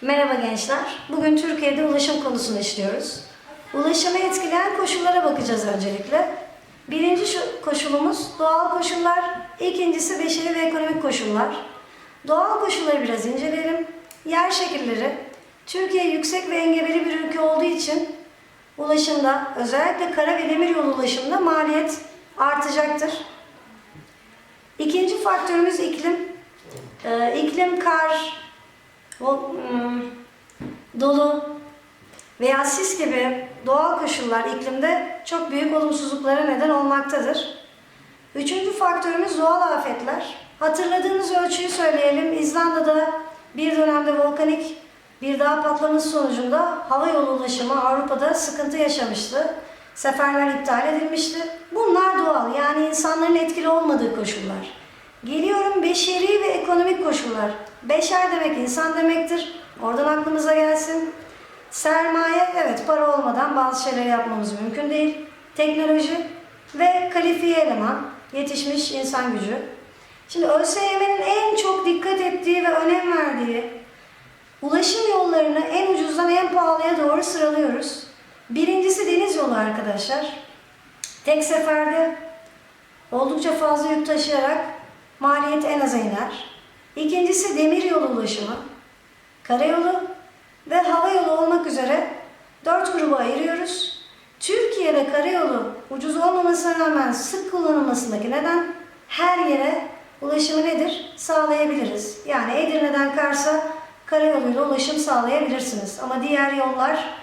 Merhaba gençler. Bugün Türkiye'de ulaşım konusunu işliyoruz. Ulaşımı etkileyen koşullara bakacağız öncelikle. Birinci şu- koşulumuz doğal koşullar, ikincisi beşeri ve ekonomik koşullar. Doğal koşulları biraz inceleyelim. Yer şekilleri. Türkiye yüksek ve engebeli bir ülke olduğu için ulaşımda, özellikle kara ve demir yolu ulaşımında maliyet artacaktır. İkinci faktörümüz iklim. Ee, iklim kar, hmm, dolu veya sis gibi doğal koşullar iklimde çok büyük olumsuzluklara neden olmaktadır. Üçüncü faktörümüz doğal afetler. Hatırladığınız ölçüyü söyleyelim. İzlanda'da bir dönemde volkanik bir dağ patlaması sonucunda hava yolu ulaşımı Avrupa'da sıkıntı yaşamıştı. Seferler iptal edilmişti. Bunlar doğal yani insanların etkili olmadığı koşullar. Geliyorum beşeri ve ekonomik koşullar. Beşer demek insan demektir. Oradan aklımıza gelsin. Sermaye, evet para olmadan bazı şeyleri yapmamız mümkün değil. Teknoloji ve kalifiye eleman, yetişmiş insan gücü. Şimdi ÖSYM'nin en çok dikkat ettiği ve önem verdiği ulaşım yollarını en ucuzdan en pahalıya doğru sıralıyoruz. Birincisi deniz yolu arkadaşlar. Tek seferde oldukça fazla yük taşıyarak maliyet en aza iner. İkincisi demir yolu ulaşımı. Karayolu ve hava yolu olmak üzere dört gruba ayırıyoruz. Türkiye'de karayolu ucuz olmamasına rağmen sık kullanılmasındaki neden her yere ulaşımı nedir? Sağlayabiliriz. Yani Edirne'den Kars'a karayoluyla ulaşım sağlayabilirsiniz. Ama diğer yollar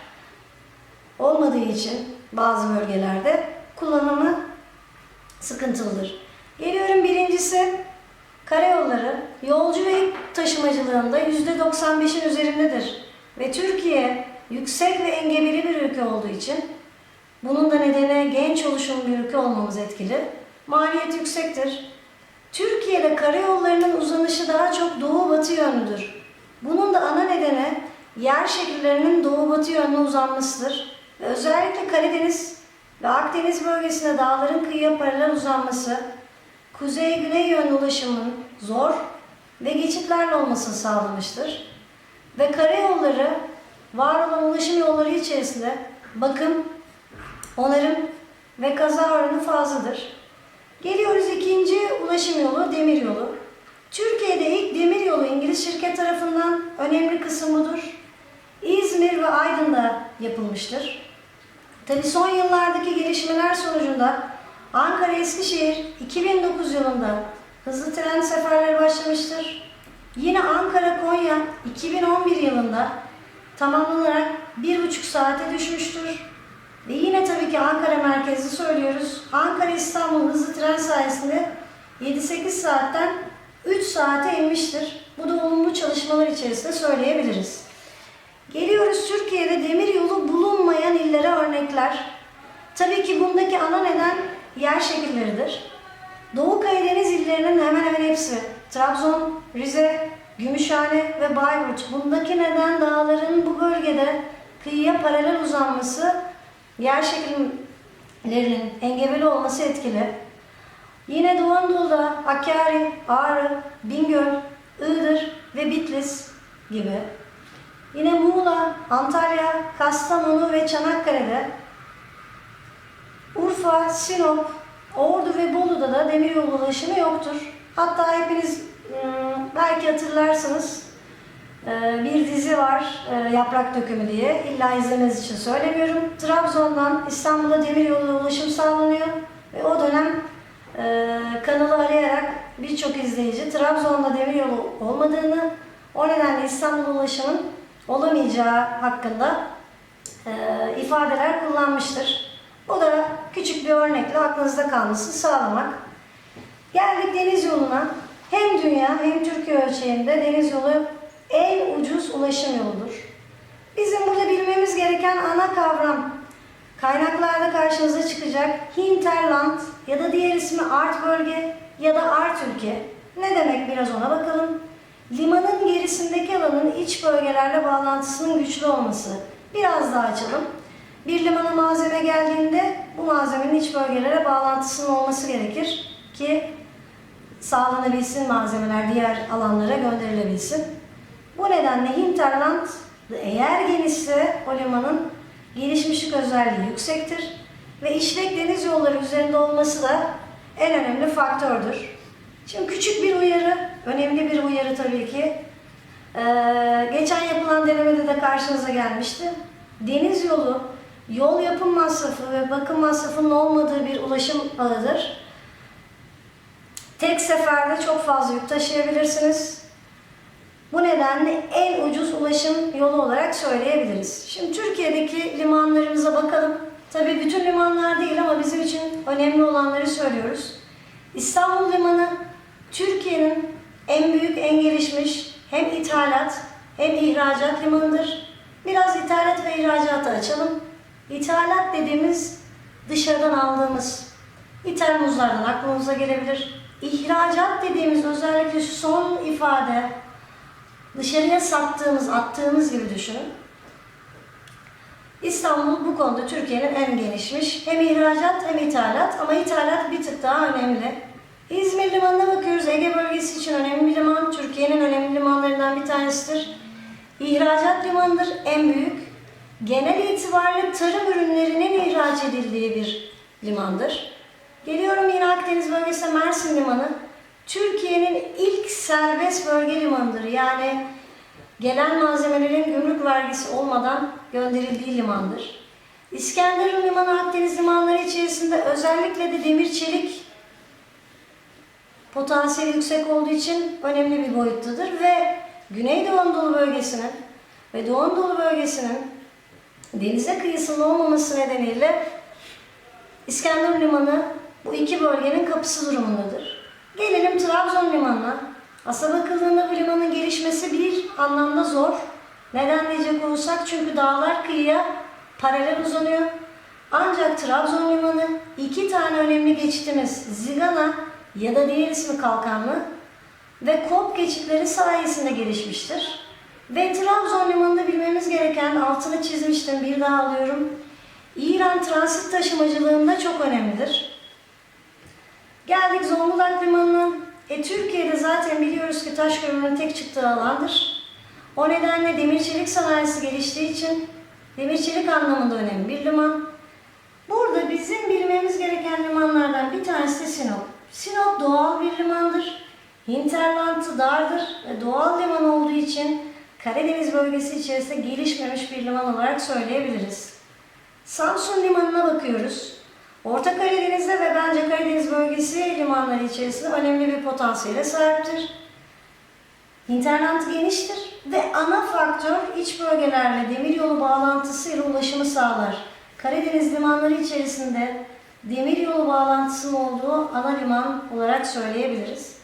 olmadığı için bazı bölgelerde kullanımı sıkıntılıdır. Geliyorum birincisi karayolları yolcu ve yük taşımacılığında %95'in üzerindedir. Ve Türkiye yüksek ve engebeli bir ülke olduğu için bunun da nedeni genç oluşum bir ülke olmamız etkili. Maliyet yüksektir. Türkiye'de karayollarının uzanışı daha çok doğu batı yönlüdür. Bunun da ana nedeni yer şekillerinin doğu batı yönlü uzanmasıdır. Ve özellikle Karadeniz ve Akdeniz bölgesinde dağların kıyıya paralel uzanması, kuzey-güney yönlü ulaşımın zor ve geçitlerle olmasını sağlamıştır. Ve karayolları var olan ulaşım yolları içerisinde bakım, onarım ve kaza oranı fazladır. Geliyoruz ikinci ulaşım yolu demir yolu. Türkiye'de ilk demir yolu İngiliz şirket tarafından önemli kısım budur. İzmir ve Aydın'da yapılmıştır. Tabi son yıllardaki gelişmeler sonucunda Ankara-Eskişehir 2009 yılında hızlı tren seferleri başlamıştır. Yine Ankara-Konya 2011 yılında tamamlanarak 1,5 saate düşmüştür. Ve yine tabii ki Ankara merkezli söylüyoruz. Ankara-İstanbul hızlı tren sayesinde 7-8 saatten 3 saate inmiştir. Bu da olumlu çalışmalar içerisinde söyleyebiliriz. Geliyoruz Türkiye'de demir yolu bulunmayan illere örnekler. Tabii ki bundaki ana neden yer şekilleridir. Doğu Karadeniz illerinin hemen hemen hepsi Trabzon, Rize, Gümüşhane ve Bayburt. Bundaki neden dağların bu bölgede kıyıya paralel uzanması, yer şekillerinin engebeli olması etkili. Yine Doğu Anadolu'da Hakkari, Ağrı, Bingöl, Iğdır ve Bitlis gibi. Yine Muğla, Antalya, Kastamonu ve Çanakkale'de Urfa, Sinop, Ordu ve Bolu'da da demiryolu ulaşımı yoktur. Hatta hepiniz ım, belki hatırlarsınız e, bir dizi var e, Yaprak Dökümü diye. İlla izlemeniz için söylemiyorum. Trabzon'dan İstanbul'a demiryolu ulaşım sağlanıyor ve o dönem e, kanalı arayarak birçok izleyici Trabzon'da demiryolu olmadığını, o nedenle İstanbul ulaşımın olamayacağı hakkında ifadeler kullanmıştır. Bu da küçük bir örnekle aklınızda kalmasını sağlamak. Geldik deniz yoluna. Hem dünya hem Türkiye ölçeğinde deniz yolu en ucuz ulaşım yoludur. Bizim burada bilmemiz gereken ana kavram kaynaklarda karşınıza çıkacak hinterland ya da diğer ismi art bölge ya da art ülke. Ne demek biraz ona bakalım. Limanın gerisindeki alanın iç bölgelerle bağlantısının güçlü olması. Biraz daha açalım. Bir limana malzeme geldiğinde bu malzemenin iç bölgelere bağlantısının olması gerekir ki sağlanabilsin malzemeler diğer alanlara gönderilebilsin. Bu nedenle hinterland eğer genişse o limanın gelişmişlik özelliği yüksektir ve işlek deniz yolları üzerinde olması da en önemli faktördür. Şimdi küçük bir uyarı, önemli bir uyarı tabii ki. Ee, geçen yapılan denemede de karşınıza gelmişti. Deniz yolu, yol yapım masrafı ve bakım masrafının olmadığı bir ulaşım ağıdır. Tek seferde çok fazla yük taşıyabilirsiniz. Bu nedenle en ucuz ulaşım yolu olarak söyleyebiliriz. Şimdi Türkiye'deki limanlarımıza bakalım. Tabii bütün limanlar değil ama bizim için önemli olanları söylüyoruz. İstanbul Limanı Türkiye'nin en büyük, en gelişmiş hem ithalat hem ihracat limanıdır. Biraz ithalat ve ihracatı açalım. İthalat dediğimiz dışarıdan aldığımız ithal muzlardan aklınıza gelebilir. İhracat dediğimiz özellikle şu son ifade dışarıya sattığımız, attığımız gibi düşünün. İstanbul bu konuda Türkiye'nin en gelişmiş hem ihracat hem ithalat ama ithalat bir tık daha önemli. İzmir Limanı'na bakıyoruz. Ege bölgesi için önemli bir liman. Türkiye'nin önemli limanlarından bir tanesidir. İhracat limanıdır, en büyük. Genel itibariyle tarım ürünlerinin ihraç edildiği bir limandır. Geliyorum yine Akdeniz bölgesi Mersin Limanı. Türkiye'nin ilk serbest bölge limanıdır. Yani gelen malzemelerin gümrük vergisi olmadan gönderildiği limandır. İskenderun Limanı Akdeniz limanları içerisinde özellikle de demir çelik potansiyeli yüksek olduğu için önemli bir boyuttadır ve Güneydoğu Anadolu bölgesinin ve Doğu Anadolu bölgesinin denize kıyısında olmaması nedeniyle İskenderun Limanı bu iki bölgenin kapısı durumundadır. Gelelim Trabzon Limanı'na. Aslına bakıldığında bu limanın gelişmesi bir anlamda zor. Neden diyecek olursak çünkü dağlar kıyıya paralel uzanıyor. Ancak Trabzon Limanı iki tane önemli geçitimiz Zigana ya da diğer ismi Kalkanlı ve Kop geçitleri sayesinde gelişmiştir. Ve Trabzon Limanı'nda bilmemiz gereken altını çizmiştim bir daha alıyorum. İran transit taşımacılığında çok önemlidir. Geldik Zonguldak Limanı'na. E, Türkiye'de zaten biliyoruz ki taş kömürünün tek çıktığı alandır. O nedenle demir çelik sanayisi geliştiği için demir çelik anlamında önemli bir liman. Burada bizim bilmemiz gereken limanlardan bir tanesi de Sinop. Sinop doğal bir limandır. Hinterland'ı dardır ve doğal liman olduğu için Karadeniz bölgesi içerisinde gelişmemiş bir liman olarak söyleyebiliriz. Samsun Limanı'na bakıyoruz. Orta Karadeniz'de ve bence Karadeniz bölgesi limanları içerisinde önemli bir potansiyele sahiptir. Hinterland geniştir ve ana faktör iç bölgelerle demiryolu bağlantısıyla ulaşımı sağlar. Karadeniz limanları içerisinde demiryolu bağlantısının olduğu ana liman olarak söyleyebiliriz.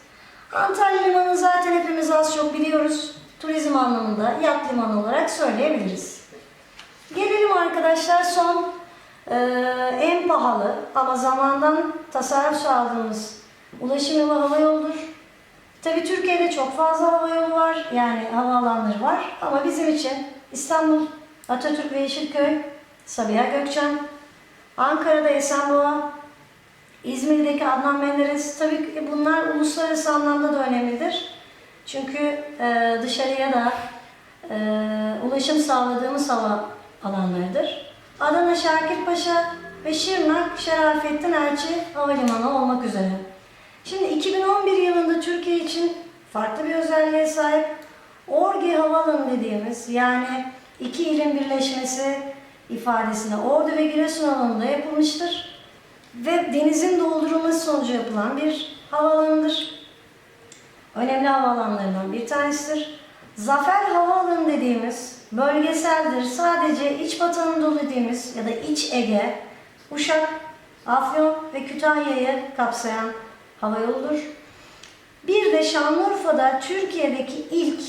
Antalya Limanı zaten hepimiz az çok biliyoruz. Turizm anlamında yat limanı olarak söyleyebiliriz. Gelelim arkadaşlar son ee, en pahalı ama zamandan tasarruf sağladığımız ulaşım yolu hava yoludur. Tabii Türkiye'de çok fazla hava yolu var, yani havaalanları var ama bizim için İstanbul, Atatürk ve Yeşilköy, Sabiha Gökçen, Ankara'da Esenboğa, İzmir'deki Adnan Menderes, tabii ki bunlar uluslararası anlamda da önemlidir. Çünkü e, dışarıya da e, ulaşım sağladığımız hava alanlarıdır. Adana Şakirpaşa ve Şırnak Şerafettin Elçi Havalimanı olmak üzere. Şimdi 2011 yılında Türkiye için farklı bir özelliğe sahip Orge Havaalanı dediğimiz yani iki ilin birleşmesi ifadesine Ordu ve Giresun alanında yapılmıştır. Ve denizin doldurulması sonucu yapılan bir havaalanıdır. Önemli havaalanlarından bir tanesidir. Zafer Havaalanı dediğimiz bölgeseldir. Sadece İç Batı Anadolu dediğimiz ya da İç Ege, Uşak, Afyon ve Kütahya'yı kapsayan havayoludur. Bir de Şanlıurfa'da Türkiye'deki ilk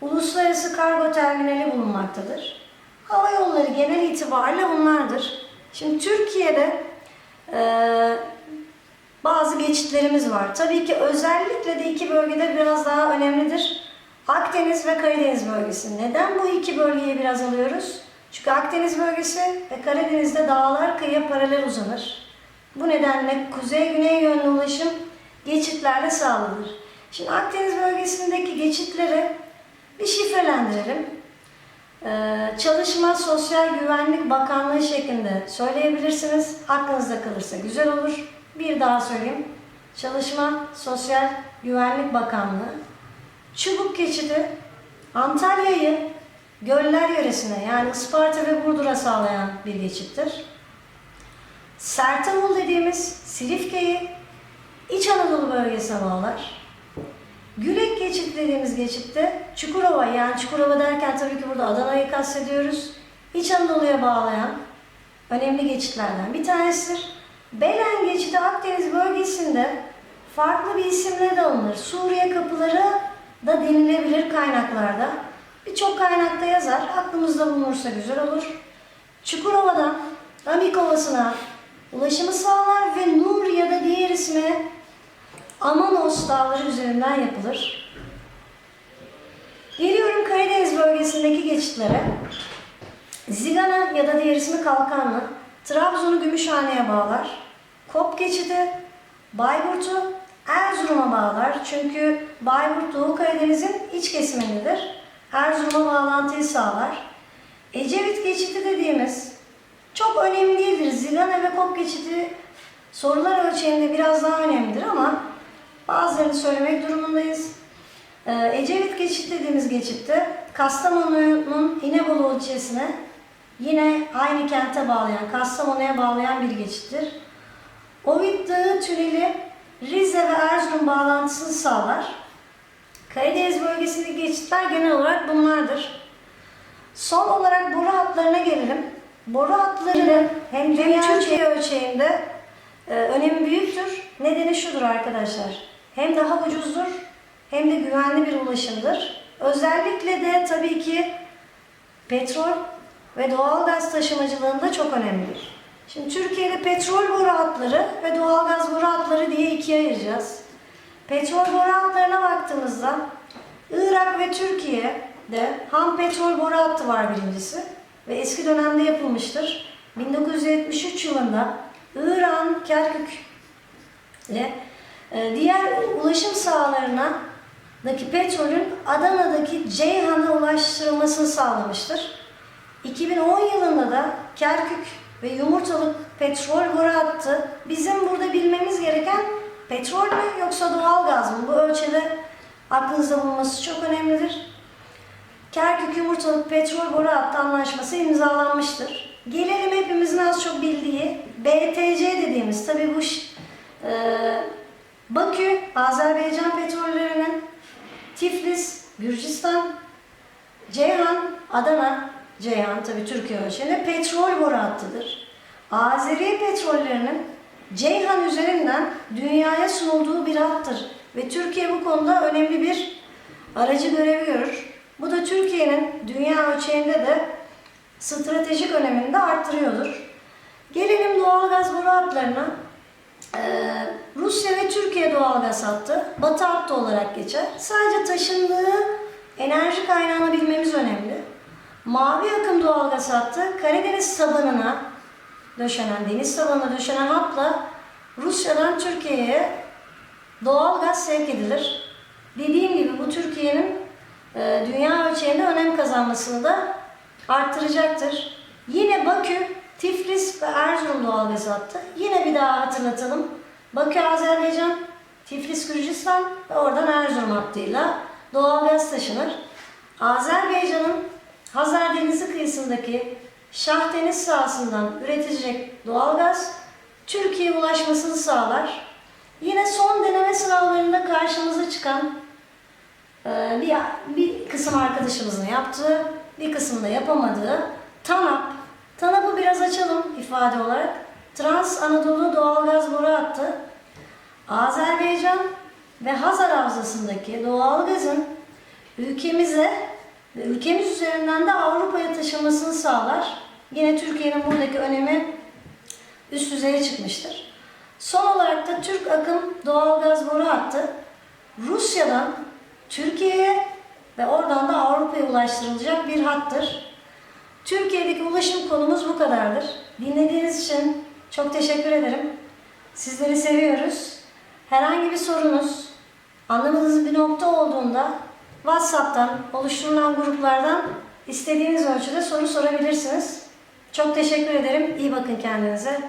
uluslararası kargo terminali bulunmaktadır. Hava yolları genel itibariyle bunlardır. Şimdi Türkiye'de eee bazı geçitlerimiz var. Tabii ki özellikle de iki bölgede biraz daha önemlidir. Akdeniz ve Karadeniz bölgesi. Neden bu iki bölgeyi biraz alıyoruz? Çünkü Akdeniz bölgesi ve Karadeniz'de dağlar kıyıya paralel uzanır. Bu nedenle kuzey-güney yönlü ulaşım geçitlerle sağlanır. Şimdi Akdeniz bölgesindeki geçitleri bir şifrelendirelim. Ee, Çalışma Sosyal Güvenlik Bakanlığı şeklinde söyleyebilirsiniz. Aklınızda kalırsa güzel olur. Bir daha söyleyeyim. Çalışma Sosyal Güvenlik Bakanlığı. Çubuk geçidi Antalya'yı Göller yöresine yani Isparta ve Burdur'a sağlayan bir geçittir. Sertamul dediğimiz Silifke'yi İç Anadolu bölgesine bağlar. Gülek geçit dediğimiz geçitte Çukurova yani Çukurova derken tabii ki burada Adana'yı kastediyoruz. İç Anadolu'ya bağlayan önemli geçitlerden bir tanesidir. Belen geçidi Akdeniz bölgesinde farklı bir isimle de alınır. Suriye kapıları da denilebilir kaynaklarda. Birçok kaynakta yazar. Aklımızda bulunursa güzel olur. Çukurova'dan Amik Ovası'na ulaşımı sağlar ve Nur ya da diğer ismi Amanos dağları üzerinden yapılır. Geliyorum Karadeniz bölgesindeki geçitlere. Zigana ya da diğer ismi Kalkanlı, Trabzon'u Gümüşhane'ye bağlar. Kop geçidi, Bayburt'u Erzurum'a bağlar. Çünkü Bayburt Doğu Karadeniz'in iç kesimindedir. Erzurum'a bağlantıyı sağlar. Ecevit geçidi dediğimiz çok önemli değildir. Zigana ve Kop geçidi sorular ölçeğinde biraz daha önemlidir ama bazılarını söylemek durumundayız. Ee, Ecevit geçit dediğimiz geçitte Kastamonu'nun İnebolu ilçesine yine aynı kente bağlayan, Kastamonu'ya bağlayan bir geçittir. Ovid Dağı tüneli Rize ve Erzurum bağlantısını sağlar. Karadeniz bölgesindeki geçitler genel olarak bunlardır. Son olarak boru hatlarına gelelim. Boru hatları hem dünya Türkiye ölçeğinde e, önemi büyüktür. Nedeni şudur arkadaşlar. Hem daha ucuzdur hem de güvenli bir ulaşımdır. Özellikle de tabii ki petrol ve doğalgaz taşımacılığında çok önemlidir. Şimdi Türkiye'de petrol boru hatları ve doğalgaz boru hatları diye ikiye ayıracağız. Petrol boru hatlarına baktığımızda Irak ve Türkiye'de ham petrol boru hattı var birincisi ve eski dönemde yapılmıştır. 1973 yılında İran Kerkük ile e, diğer ulaşım sahalarına daki petrolün Adana'daki Ceyhan'a ulaştırılmasını sağlamıştır. 2010 yılında da Kerkük ve Yumurtalık petrol boru hattı bizim burada bilmemiz gereken petrol mü yoksa doğal gaz mı? Bu ölçüde aklınızda bulunması çok önemlidir. Kerkük Yumurtalık Petrol Boru Hattı Anlaşması imzalanmıştır. Gelelim hepimizin az çok bildiği BTC dediğimiz tabi bu e, Bakü Azerbaycan petrollerinin Tiflis Gürcistan Ceyhan Adana Ceyhan tabi Türkiye ölçeğinde petrol boru hattıdır. Azeri petrollerinin Ceyhan üzerinden dünyaya sunulduğu bir hattır ve Türkiye bu konuda önemli bir aracı görevi görür. Bu da Türkiye'nin dünya ölçeğinde de stratejik önemini de arttırıyordur. Gelelim doğalgaz boru hatlarına. Ee, Rusya ve Türkiye doğalgaz hattı Batı hattı olarak geçer. Sadece taşındığı enerji kaynağını bilmemiz önemli. Mavi akım doğalgaz hattı Karadeniz tabanına döşenen, deniz tabanına döşenen hatla Rusya'dan Türkiye'ye doğal gaz sevk edilir. Dediğim gibi bu Türkiye'nin e, dünya ölçeğinde önem kazanmasını da arttıracaktır. Yine Bakü, Tiflis ve Erzurum doğalgaz hattı. Yine bir daha hatırlatalım. Bakü Azerbaycan, Tiflis Gürcistan ve oradan Erzurum hattıyla doğalgaz taşınır. Azerbaycan'ın Hazar Denizi kıyısındaki Şah Deniz sahasından üretilecek doğalgaz Türkiye'ye ulaşmasını sağlar. Yine son deneme sınavlarında karşımıza çıkan e, bir, bir kısım arkadaşımızın yaptığı, bir kısımda yapamadığı TANAP. TANAP'ı biraz açalım ifade olarak. Trans Anadolu Doğalgaz Boru Hattı Azerbaycan ve Hazar Havzası'ndaki doğalgazın ülkemize ülkemiz üzerinden de Avrupa'ya taşınmasını sağlar. Yine Türkiye'nin buradaki önemi üst düzeye çıkmıştır. Son olarak da Türk Akım Doğalgaz Boru Hattı Rusya'dan Türkiye'ye ve oradan da Avrupa'ya ulaştırılacak bir hattır. Türkiye'deki ulaşım konumuz bu kadardır. Dinlediğiniz için çok teşekkür ederim. Sizleri seviyoruz. Herhangi bir sorunuz, anlamadığınız bir nokta olduğunda WhatsApp'tan, oluşturulan gruplardan istediğiniz ölçüde soru sorabilirsiniz. Çok teşekkür ederim. İyi bakın kendinize.